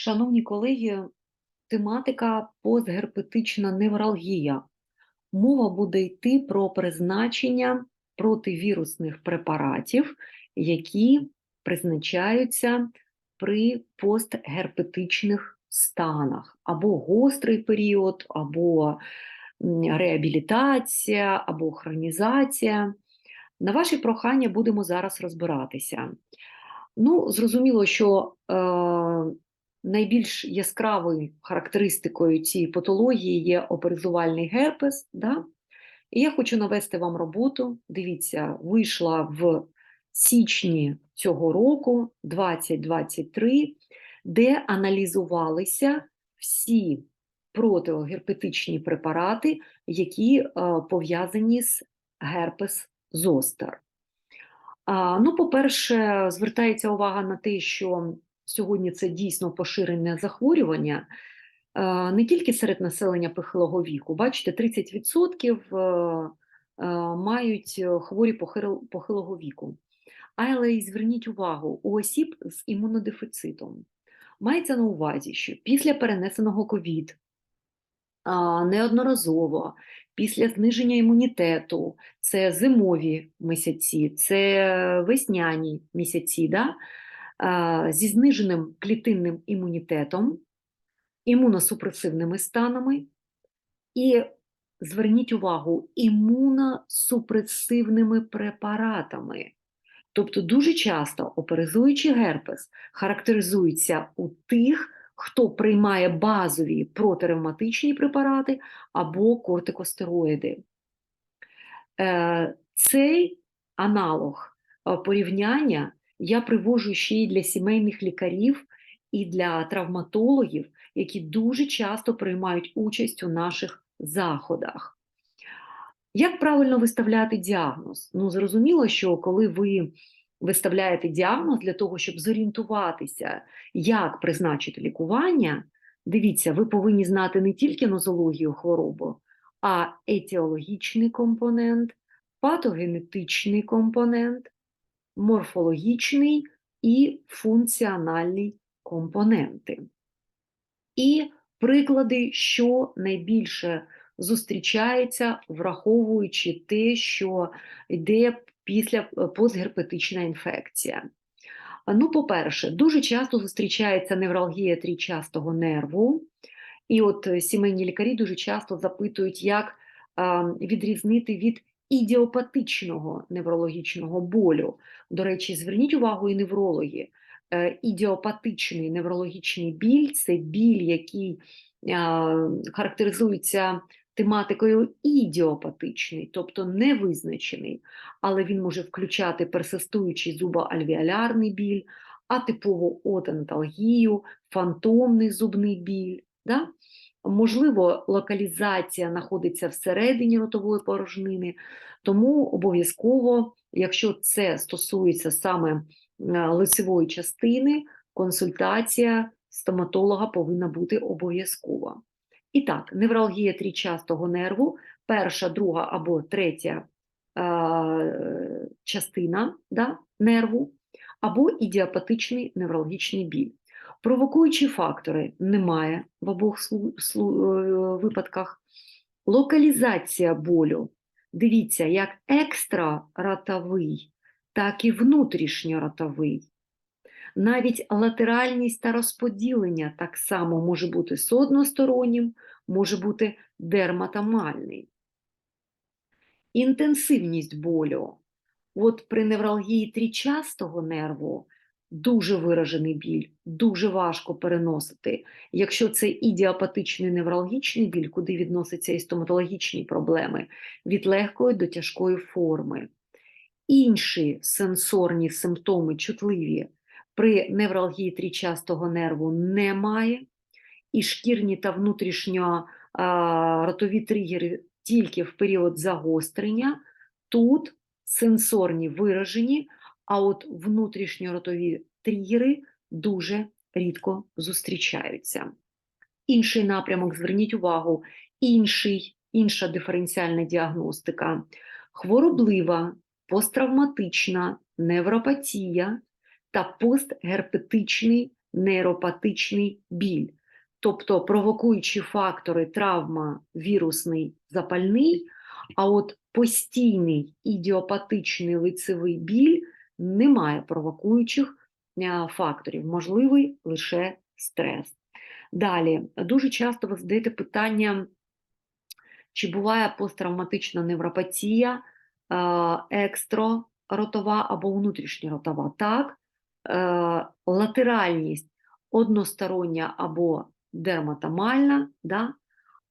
Шановні колеги, тематика постгерпетична невралгія. Мова буде йти про призначення противірусних препаратів, які призначаються при постгерпетичних станах, або гострий період, або реабілітація, або хронізація. На ваші прохання будемо зараз розбиратися. Ну, зрозуміло, що е, найбільш яскравою характеристикою цієї патології є оперизувальний герпес. Да? І я хочу навести вам роботу. Дивіться, вийшла в січні цього року, 2023, де аналізувалися всі протигерпетичні препарати, які е, пов'язані з герпес зостер. Ну, по-перше, звертається увага на те, що сьогодні це дійсно поширене захворювання е, не тільки серед населення похилого віку. Бачите, 30% е, е, мають хворі похилого віку. Але й зверніть увагу, у осіб з імунодефіцитом мається на увазі, що після перенесеного ковід неодноразово після зниження імунітету, це зимові місяці, це весняні місяці, да? А, зі зниженим клітинним імунітетом, імуносупресивними станами і зверніть увагу, імуносупресивними препаратами. Тобто дуже часто оперизуючий герпес характеризується у тих, хто приймає базові протиревматичні препарати або кортикостероїди. Е, Цей аналог е, порівняння я привожу ще й для сімейних лікарів і для травматологів, які дуже часто приймають участь у наших заходах. Як правильно виставляти діагноз? Ну, зрозуміло, що коли ви виставляєте діагноз для того, щоб зорієнтуватися, як призначити лікування, дивіться, ви повинні знати не тільки нозологію хвороби, а етіологічний компонент, патогенетичний компонент, морфологічний і функціональний компоненти. І приклади, що найбільше зустрічається, враховуючи те, що йде після е, постгерпетична інфекція. Ну, по-перше, дуже часто зустрічається невралгія трічастого нерву, і от е, сімейні лікарі дуже часто запитують, як відрізнити від ідіопатичного неврологічного болю. До речі, зверніть увагу і неврологи. Е, Ідіопатичний неврологічний біль це біль, який а, характеризується тематикою ідіопатичний, тобто невизначений, але він може включати персистуючий зубоальвеолярний біль, атипову отонаталгію, фантомний зубний біль. Да? Можливо, локалізація знаходиться всередині ротової порожнини, тому обов'язково, якщо це стосується саме е, лицевої частини, консультація стоматолога повинна бути обов'язкова. І так, невралгія трічастого нерву, перша, друга або третя е, частина да, нерву, або ідіопатичний неврологічний біль. Провокуючі фактори немає в обох е, випадках. Локалізація болю. Дивіться, як екстраротовий, так і внутрішньоротовий. Навіть латеральність та розподілення так само може бути з одностороннім, може бути дерматомальний. Інтенсивність болю. От при невралгії трічастого нерву дуже виражений біль, дуже важко переносити. Якщо це ідіопатичний невралгічний біль, куди відносяться і стоматологічні проблеми, від легкої до тяжкої форми. Інші сенсорні симптоми чутливі при невралгії трічастого нерву немає, і шкірні та внутрішньо ротові тригери тільки в період загострення. Тут сенсорні виражені, а от внутрішньоротові тригери дуже рідко зустрічаються. Інший напрямок, зверніть увагу, інший, інша диференціальна діагностика, хвороблива, посттравматична невропатія та постгерпетичний нейропатичний біль. Тобто провокуючі фактори травма, вірусний, запальний, а от постійний ідіопатичний лицевий біль немає провокуючих факторів, можливий лише стрес. Далі, дуже часто ви задаєте питання, чи буває посттравматична невропатія, е, екстроротова або внутрішньоротова. Так, е, латеральність одностороння або дерматомальна, да?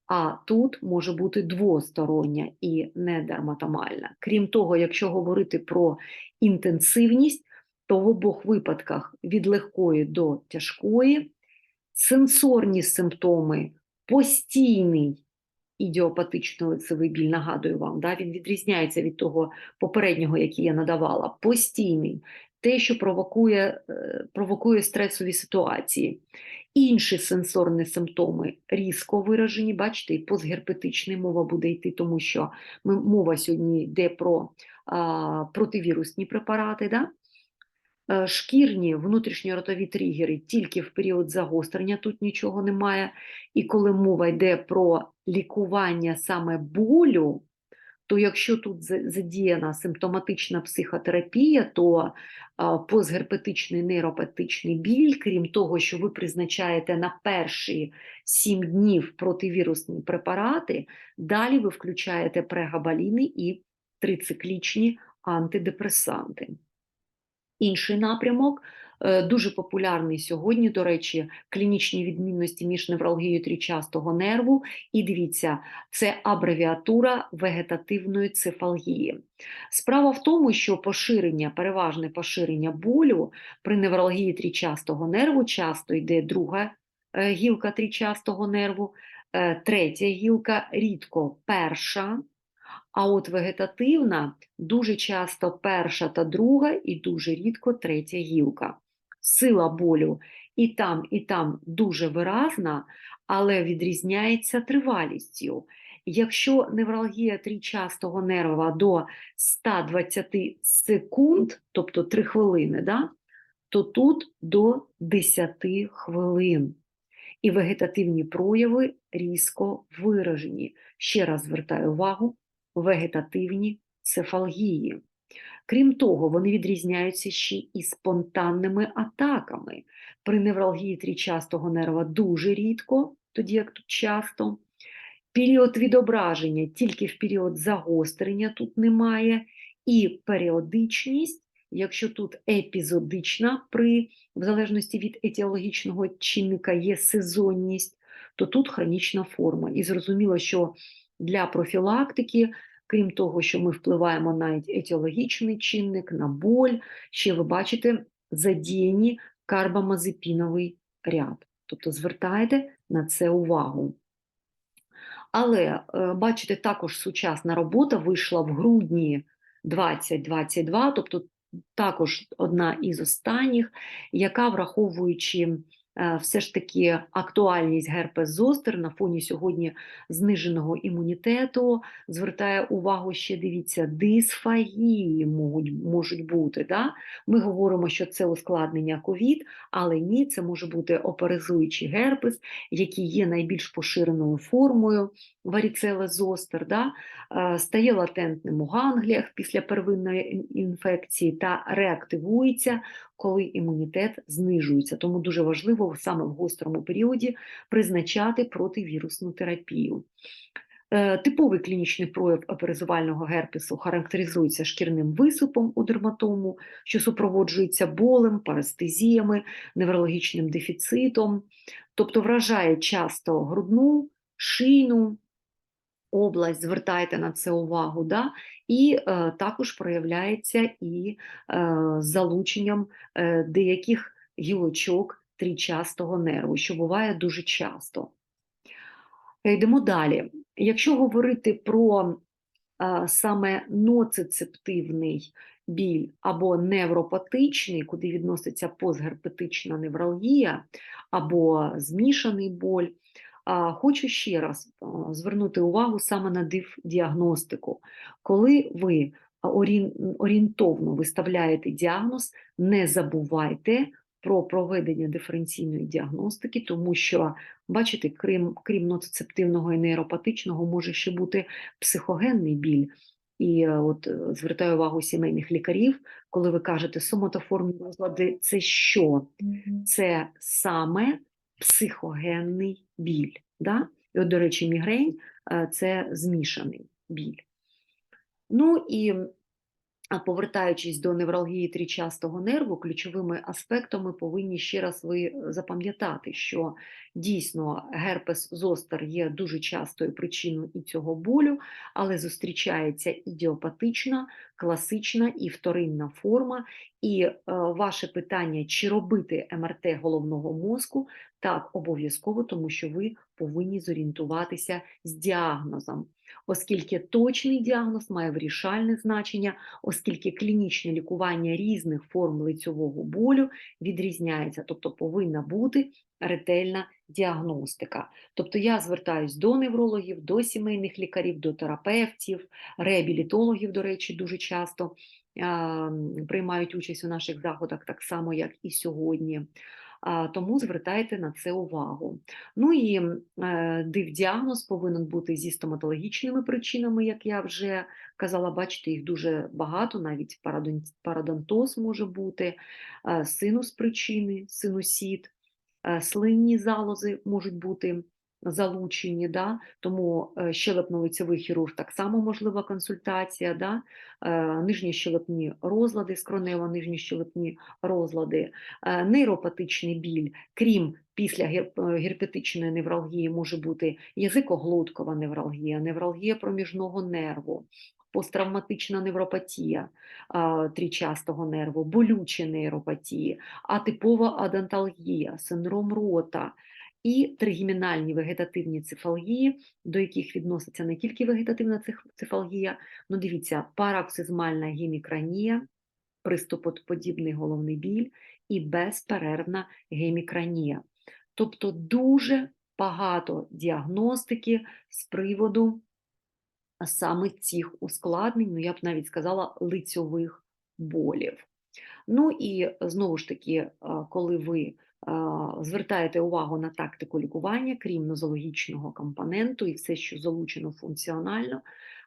А тут може бути двостороння і недерматомальна. Крім того, якщо говорити про інтенсивність, то в обох випадках від легкої до тяжкої, сенсорні симптоми, постійний ідіопатично-лицевий біль, нагадую вам, да, він відрізняється від того попереднього, який я надавала, постійний, те, що провокує, е, провокує стресові ситуації. Інші сенсорні симптоми різко виражені, бачите, і постгерпетичний мова буде йти, тому що ми, мова сьогодні йде про а, противірусні препарати. Да? Е, Шкірні внутрішньоротові тригери тільки в період загострення, тут нічого немає. І коли мова йде про лікування саме болю, то якщо тут задіяна симптоматична психотерапія, то постгерпетичний нейропатичний біль, крім того, що ви призначаєте на перші 7 днів противірусні препарати, далі ви включаєте прегабаліни і трициклічні антидепресанти. Інший напрямок, дуже популярний сьогодні, до речі, клінічні відмінності між невралгією трічастого нерву. І дивіться, це абревіатура вегетативної цефалгії. Справа в тому, що поширення, переважне поширення болю при невралгії трічастого нерву часто йде друга е, гілка трічастого нерву, е, третя гілка, рідко перша. А от вегетативна дуже часто перша та друга, і дуже рідко третя гілка. Сила болю і там, і там дуже виразна, але відрізняється тривалістю. Якщо невралгія трічастого нерва до 120 секунд, тобто 3 хвилини, да, то тут до 10 хвилин. І вегетативні прояви різко виражені. Ще раз звертаю увагу, вегетативні цефалгії. Крім того, вони відрізняються ще і спонтанними атаками. При невралгії трічастого нерва дуже рідко, тоді як тут часто. Період відображення тільки в період загострення тут немає, і періодичність, якщо тут епізодична, при, в залежності від етіологічного чинника є сезонність, то тут хронічна форма. І зрозуміло, що для профілактики, крім того, що ми впливаємо на етіологічний чинник, на боль, ще ви бачите задіяні карбамазепіновий ряд. Тобто звертайте на це увагу. Але е, бачите, також сучасна робота вийшла в грудні 2022, тобто також одна із останніх, яка, враховуючи все ж таки актуальність герпес зостер на фоні сьогодні зниженого імунітету, звертає увагу ще, дивіться, дисфагії можуть, можуть бути. Да? Ми говоримо, що це ускладнення ковід, але ні, це може бути оперизуючий герпес, який є найбільш поширеною формою варіцеле зостер, да? е, стає латентним у гангліях після первинної інфекції та реактивується, коли імунітет знижується. Тому дуже важливо саме в гострому періоді призначати противірусну терапію. Е, Типовий клінічний прояв оперизувального герпесу характеризується шкірним висипом у дерматому, що супроводжується болем, парестезіями, неврологічним дефіцитом, тобто вражає часто грудну, шийну область, звертайте на це увагу, да? І е, також проявляється і е, залученням е, деяких гілочок трічастого нерву, що буває дуже часто. Йдемо далі. Якщо говорити про саме ноцицептивний біль або невропатичний, куди відноситься постгерпетична невралгія або змішаний боль, хочу ще раз звернути увагу саме на див-діагностику. Коли ви орієнтовно виставляєте діагноз, не забувайте про проведення диференційної діагностики, тому що, бачите, крім, крім ноцицептивного і нейропатичного, може ще бути психогенний біль. І е, от е, звертаю увагу сімейних лікарів, коли ви кажете соматоформні розлади, це що? Це саме психогенний біль. Да? І от, до речі, мігрень е, це змішаний біль. Ну і а повертаючись до невралгії трічастого нерву, ключовими аспектами повинні ще раз ви е, запам'ятати, що дійсно герпес зостер є дуже частою причиною і цього болю, але зустрічається ідіопатична, класична і вторинна форма. І е, ваше питання, чи робити МРТ головного мозку, так обов'язково, тому що ви повинні зорієнтуватися з діагнозом оскільки точний діагноз має вирішальне значення, оскільки клінічне лікування різних форм лицьового болю відрізняється, тобто повинна бути ретельна діагностика. Тобто я звертаюсь до неврологів, до сімейних лікарів, до терапевтів, реабілітологів, до речі, дуже часто приймають участь у наших заходах, так само, як і сьогодні тому звертайте на це увагу. Ну і е, див-діагноз повинен бути зі стоматологічними причинами, як я вже казала, бачите, їх дуже багато, навіть парадонтоз може бути, е, синус причини, синусіт, е, слинні залози можуть бути залучені, да? тому е, щелепно-лицевий хірург так само можлива консультація, да? Е, нижньощелепні розлади, скронево нижньощелепні розлади, е, нейропатичний біль, крім після герпетичної невралгії може бути язикоглоткова невралгія, невралгія проміжного нерву. Посттравматична невропатія трічастого нерву, болючі нейропатії, атипова аденталгія, синдром рота, і тригімінальні вегетативні цефалгії, до яких відноситься не тільки вегетативна цефалгія, ну дивіться, параксизмальна гемікранія, приступоподібний головний біль і безперервна гемікранія. Тобто дуже багато діагностики з приводу саме цих ускладнень, ну я б навіть сказала, лицьових болів. Ну і знову ж таки, коли ви звертаєте увагу на тактику лікування, крім нозологічного компоненту і все, що залучено функціонально,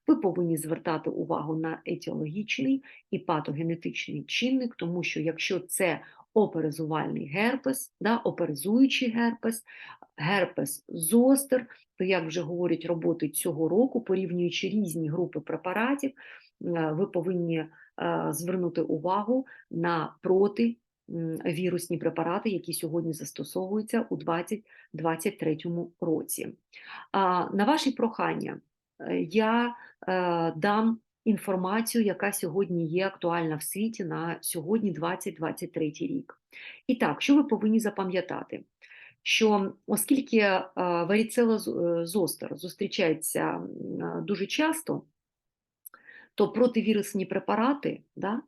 ви повинні звертати увагу на етіологічний і патогенетичний чинник, тому що якщо це оперизувальний герпес, да, оперизуючий герпес, герпес зостер, то, як вже говорять роботи цього року, порівнюючи різні групи препаратів, ви повинні звернути увагу на проти вірусні препарати, які сьогодні застосовуються у 2023 році. На ваші прохання е, я е, дам інформацію, яка сьогодні є актуальна в світі на сьогодні 2023 рік. І так, що ви повинні запам'ятати? Що оскільки е, варіцелозостер зустрічається дуже часто, то противірусні препарати да,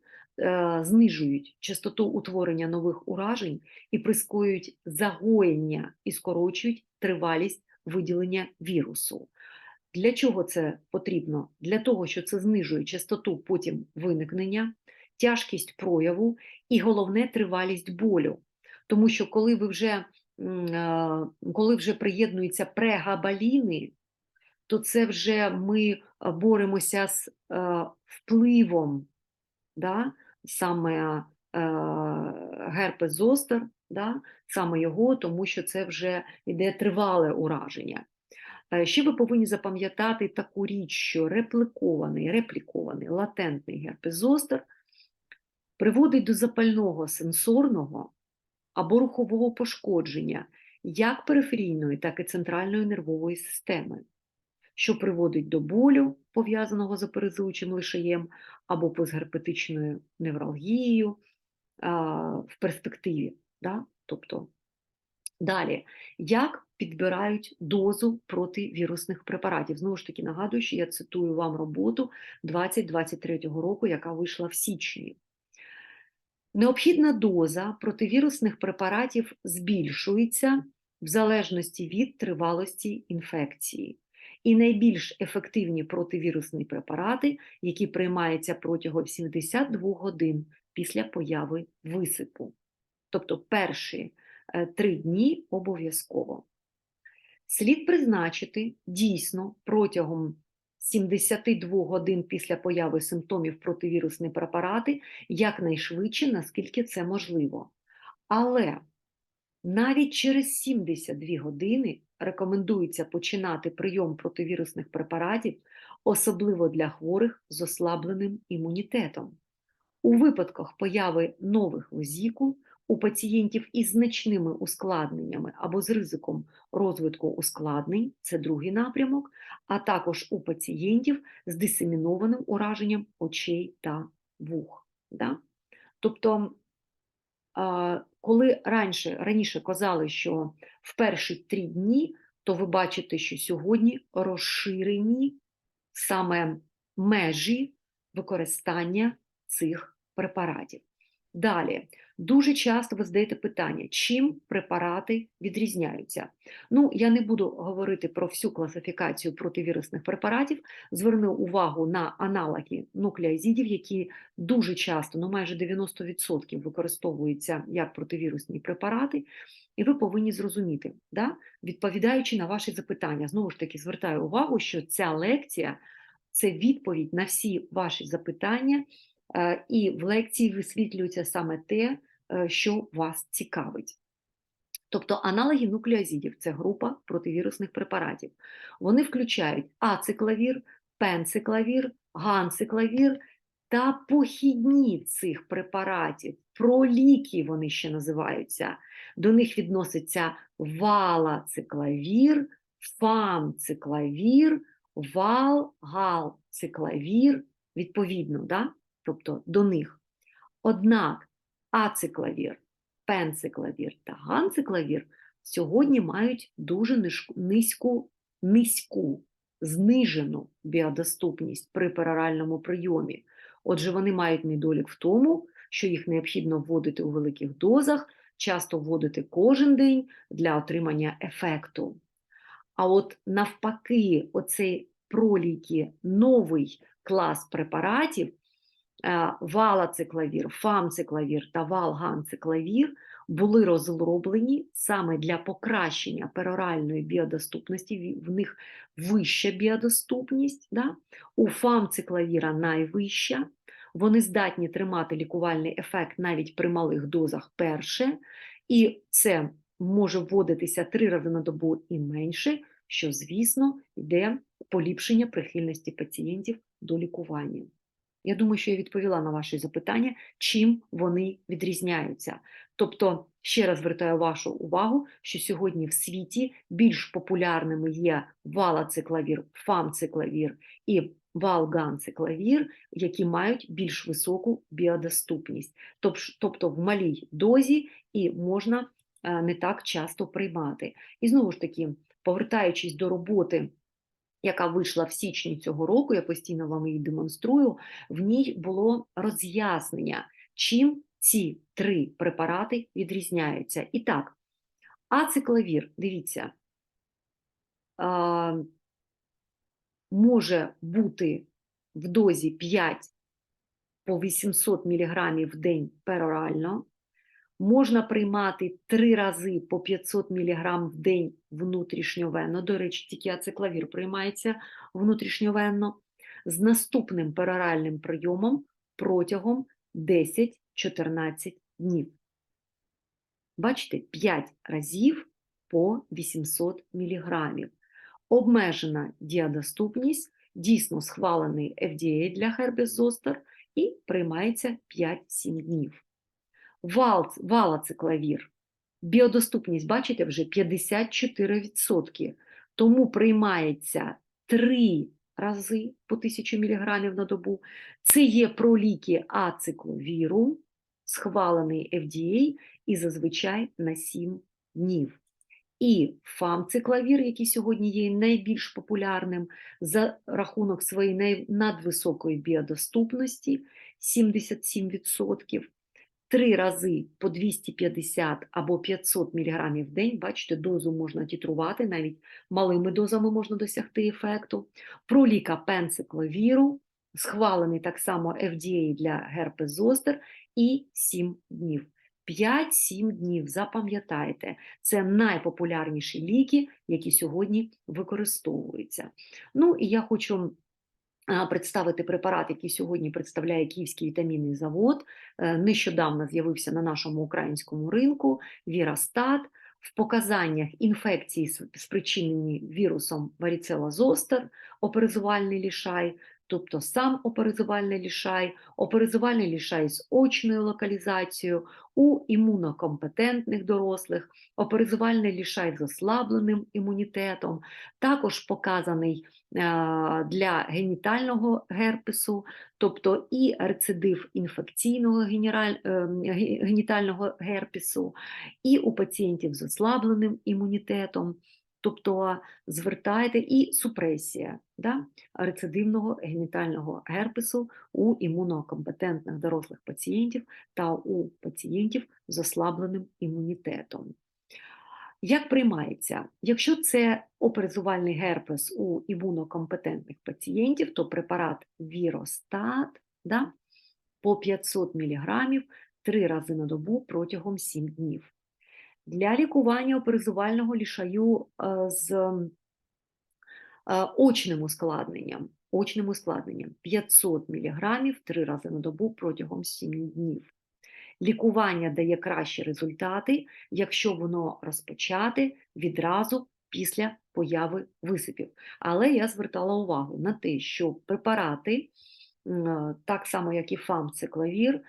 знижують частоту утворення нових уражень і прискорюють загоєння і скорочують тривалість виділення вірусу. Для чого це потрібно? Для того, що це знижує частоту потім виникнення, тяжкість прояву і головне тривалість болю. Тому що коли ви вже е, коли вже приєднуються прегабаліни, то це вже ми боремося з е, впливом да, саме е, герпес зостер, да, саме його, тому що це вже йде тривале ураження. Е, ще ви повинні запам'ятати таку річ, що реплікований, реплікований латентний герпес зостер приводить до запального сенсорного або рухового пошкодження як периферійної, так і центральної нервової системи що приводить до болю, пов'язаного з оперизуючим лишаєм або постгерпетичною невралгією в перспективі. Да? Тобто, Далі, як підбирають дозу противірусних препаратів? Знову ж таки, нагадую, що я цитую вам роботу 2023 року, яка вийшла в січні. Необхідна доза противірусних препаратів збільшується в залежності від тривалості інфекції і найбільш ефективні противірусні препарати, які приймаються протягом 72 годин після появи висипу. тобто перші е, три дні обов'язково. Слід призначити дійсно протягом 72 годин після появи симптомів противірусні препарати якнайшвидше, наскільки це можливо. Але навіть через 72 години рекомендується починати прийом противірусних препаратів, особливо для хворих з ослабленим імунітетом. У випадках появи нових везікул у пацієнтів із значними ускладненнями або з ризиком розвитку ускладнень це другий напрямок, а також у пацієнтів з дисемінованим ураженням очей та вух. Да? Тобто, коли раніше, раніше казали, що в перші три дні, то ви бачите, що сьогодні розширені саме межі використання цих препаратів. Далі, дуже часто ви задаєте питання, чим препарати відрізняються. Ну, я не буду говорити про всю класифікацію противірусних препаратів, зверну увагу на аналоги нуклеозидів, які дуже часто, ну майже 90% використовуються як противірусні препарати, і ви повинні зрозуміти, да? відповідаючи на ваші запитання, знову ж таки звертаю увагу, що ця лекція це відповідь на всі ваші запитання. Е, І в лекції висвітлюється саме те, е, що вас цікавить. Тобто аналоги нуклеозидів це група противірусних препаратів. Вони включають ациклавір, пенциклавір, ганциклавір та похідні цих препаратів. Проліки вони ще називаються. До них відноситься валациклавір, фамциклавір, валгалциклавір, відповідно, да? Тобто до них. Однак ациклавір, пенциклавір та ганциклавір сьогодні мають дуже низьку, низьку, знижену біодоступність при пероральному прийомі. Отже, вони мають недолік в тому, що їх необхідно вводити у великих дозах, часто вводити кожен день для отримання ефекту. А от навпаки, оцей проліки новий клас препаратів, валациклавір, фамциклавір та валганциклавір були розроблені саме для покращення пероральної біодоступності, в них вища біодоступність, да? у фамциклавіра найвища, вони здатні тримати лікувальний ефект навіть при малих дозах перше, і це може вводитися три рази на добу і менше, що, звісно, йде поліпшення прихильності пацієнтів до лікування. Я думаю, що я відповіла на ваші запитання, чим вони відрізняються. Тобто, ще раз звертаю вашу увагу, що сьогодні в світі більш популярними є валациклавір, і валганциклавір, які мають більш високу біодоступність, тобто в малій дозі і можна е, не так часто приймати. І знову ж таки, повертаючись до роботи яка вийшла в січні цього року, я постійно вам її демонструю, в ній було роз'яснення, чим ці три препарати відрізняються. І так, ациклавір, дивіться, може бути в дозі 5 по 800 мг в день перорально, можна приймати три рази по 500 мг в день внутрішньовенно. До речі, тільки ациклавір приймається внутрішньовенно з наступним пероральним прийомом протягом 10-14 днів. Бачите, 5 разів по 800 мг. Обмежена діадоступність, дійсно схвалений FDA для хербіз-зостер і приймається 5-7 днів. Вал, валациклавір. Біодоступність, бачите, вже 54%. Тому приймається 3 рази по 1000 мг на добу. Це є проліки ацикловіру, схвалений FDA і зазвичай на 7 днів. І фамциклавір, який сьогодні є найбільш популярним за рахунок своєї надвисокої біодоступності 77%. Три рази по 250 або 500 мг в день, бачите, дозу можна тітрувати, навіть малими дозами можна досягти ефекту. Проліка пенцикловіру, схвалений так само FDA для герпес зостер, і 7 днів. 5-7 днів. Запам'ятайте, це найпопулярніші ліки, які сьогодні використовуються. Ну і я хочу представити препарат, який сьогодні представляє Київський вітамінний завод. Е, Нещодавно з'явився на нашому українському ринку Вірастат. В показаннях інфекції, спричинені вірусом варіцела зостер, оперизувальний лішай, тобто сам оперизувальний лішай, оперизувальний лішай з очною локалізацією у імунокомпетентних дорослих, оперизувальний лішай з ослабленим імунітетом, також показаний е, для генітального герпесу, тобто і рецидив інфекційного е, генітального герпесу, і у пацієнтів з ослабленим імунітетом. Тобто звертайте і супресія да, рецидивного генітального герпесу у імунокомпетентних дорослих пацієнтів та у пацієнтів з ослабленим імунітетом. Як приймається? Якщо це оперизувальний герпес у імунокомпетентних пацієнтів, то препарат Віростат да, по 500 мг три рази на добу протягом 7 днів. Для лікування оперизувального лішаю е, з е, очним ускладненням, очним ускладненням 500 мг три рази на добу протягом 7 днів. Лікування дає кращі результати, якщо воно розпочати відразу після появи висипів. Але я звертала увагу на те, що препарати, так само як і фамциклавір,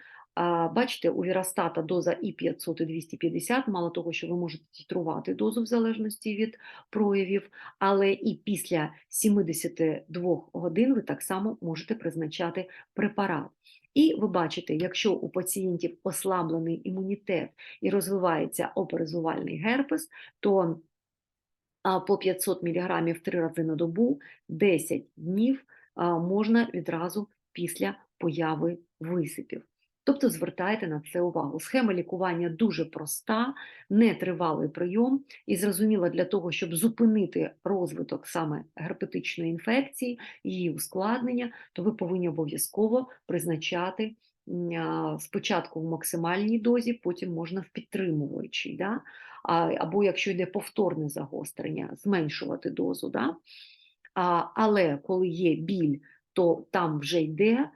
бачите, у віростата доза і 500, і 250, мало того, що ви можете титрувати дозу в залежності від проявів, але і після 72 годин ви так само можете призначати препарат. І ви бачите, якщо у пацієнтів ослаблений імунітет і розвивається оперизувальний герпес, то по 500 мг три рази на добу 10 днів можна відразу після появи висипів. Тобто звертайте на це увагу. Схема лікування дуже проста, нетривалий прийом і зрозуміла для того, щоб зупинити розвиток саме герпетичної інфекції, її ускладнення, то ви повинні обов'язково призначати спочатку в максимальній дозі, потім можна в підтримуючій. Да? Або якщо йде повторне загострення, зменшувати дозу. Да? Але коли є біль, то там вже йде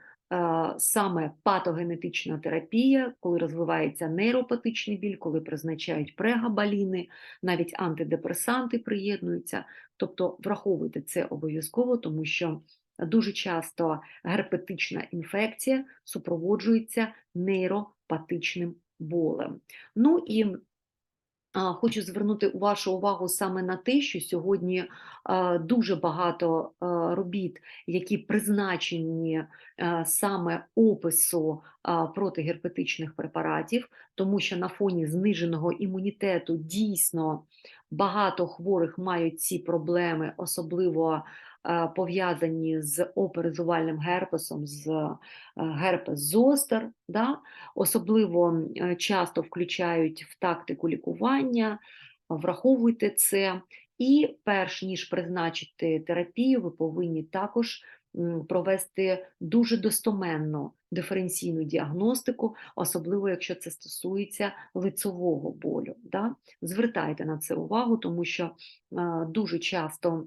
саме патогенетична терапія, коли розвивається нейропатичний біль, коли призначають прегабаліни, навіть антидепресанти приєднуються. Тобто враховуйте це обов'язково, тому що дуже часто герпетична інфекція супроводжується нейропатичним болем. Ну і Хочу звернути вашу увагу саме на те, що сьогодні дуже багато робіт, які призначені саме опису протигерпетичних препаратів, тому що на фоні зниженого імунітету дійсно багато хворих мають ці проблеми, особливо пов'язані з оперизувальним герпесом, з е, герпес зостер. Да? особливо е, часто включають в тактику лікування, враховуйте це. І перш ніж призначити терапію, ви повинні також провести дуже достоменну диференційну діагностику, особливо якщо це стосується лицевого болю. Да? Звертайте на це увагу, тому що е, дуже часто.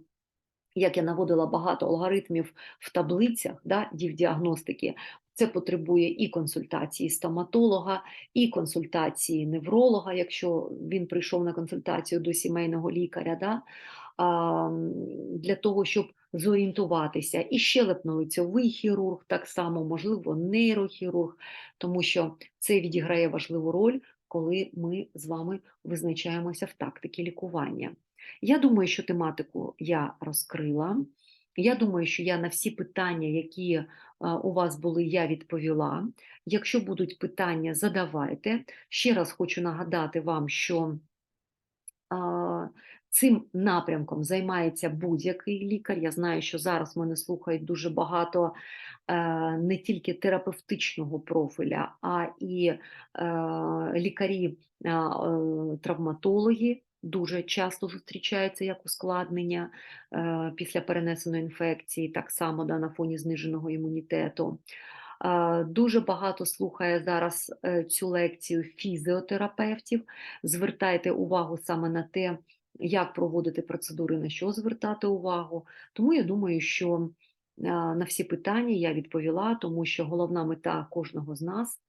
Як я наводила багато алгоритмів в таблицях да, діагностики, це потребує і консультації стоматолога, і консультації невролога, якщо він прийшов на консультацію до сімейного лікаря, да, для того, щоб зорієнтуватися. І щелепно-лицьовий хірург, так само, можливо, нейрохірург, тому що це відіграє важливу роль, коли ми з вами визначаємося в тактиці лікування. Я думаю, що тематику я розкрила. Я думаю, що я на всі питання, які е, у вас були, я відповіла. Якщо будуть питання, задавайте. Ще раз хочу нагадати вам, що цим напрямком займається будь-який лікар. Я знаю, що зараз мене слухають дуже багато е, не тільки терапевтичного профіля, а і е, Дуже часто зустрічаються як ускладнення е, після перенесеної інфекції, так само да, на фоні зниженого імунітету. Е, Дуже багато слухає зараз е, цю лекцію фізіотерапевтів. Звертайте увагу саме на те, як проводити процедури, на що звертати увагу. Тому я думаю, що на всі питання я відповіла, тому що головна мета кожного з нас,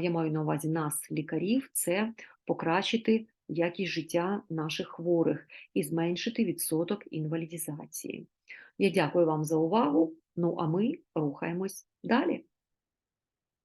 я маю на увазі нас, лікарів, це покращити якість життя наших хворих і зменшити відсоток інвалідізації. Я дякую вам за увагу. Ну а ми рухаємось далі.